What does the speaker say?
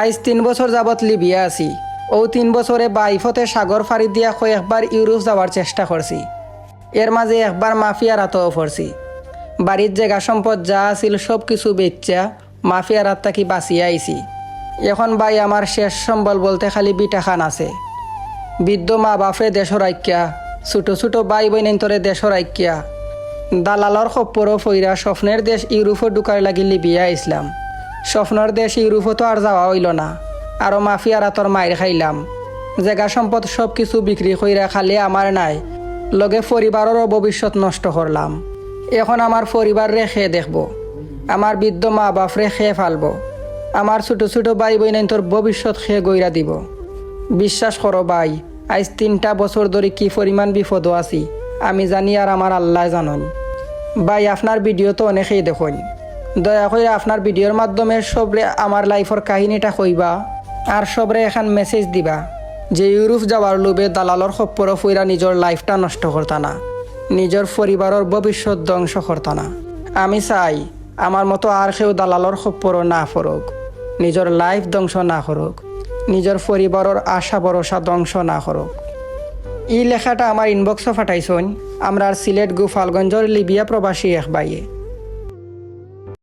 আইজ তিন বছর যাবৎ লিবিয়া আছি। ও তিন বছরে বাইফতে সাগর ফাড়ি দিয়া কয়েকবার ইউরোপ যাওয়ার চেষ্টা করছি এর মাঝে একবার মাফিয়ার আতও পড়ছি বাড়ির জায়গা সম্পদ যা আছিল সব কিছু বেচ্চা মাফিয়ার আত্মা কি বাঁচিয়ে আইছি এখন ভাই আমার শেষ সম্বল বলতে খালি বিটা খান আছে। বৃদ্ধ মা বাপে দেশর আইক্যা, ছোট ছোট ভাই বইনেন্তরে দেশর আইক্যা। দালালর খপ্পর ফইরা স্বপ্নের দেশ ইউরোপও ঢুকার লাগি লিবিয়া ইসলাম স্বপ্নের দেশ ইউরোপও তো আর যাওয়া হইল না। আরও মাফিয়ার আতর মাইর খাইলাম। জায়গা সম্পদ সব কিছু বিক্রি কইরা খালি আমার নাই। লগে পরিবারেরও ভবিষ্যৎ নষ্ট করলাম এখন আমার পরিবার রে খেয়ে দেখব। আমার বৃদ্ধ মা বাপরে খেয়ে ফালব। আমার ছোট ছোট ভাই বোন তোর ভবিষ্যৎ খেয়ে গইরা দিব। বিশ্বাস করো ভাই আজ তিনটা বছর ধরে কি পরিমাণ বিপদ আছি, আমি জানি আর আমার আল্লাহ জানন। ভাই আপনার ভিডিও তো অনেকেই দেখুন। দয়া করে আপনার ভিডিওর মাধ্যমে সবরে আমার লাইফের কাহিনীটা কইবা, আর সবরে এখন মেসেজ দিবা, যে ইউরোপ যাওয়ার লোভে দালালর খপ্পর ফুইরা নিজের লাইফটা নষ্ট করতা না, নিজের পরিবারের ভবিষ্যৎ ধ্বংস করতা না। আমি চাই আমার মতো আর কেউ দালালর খপ্পর না ফরক নিজের লাইফ ধ্বংস না করুক, নিজের পরিবারের আশা ভরসা ধ্বংস না করুক। ই লেখাটা আমার ইনবক্সও ফাটাইছন আমরা সিলেট গু ফালগঞ্জর লিবিয়া প্রবাসী এক বাইয়ে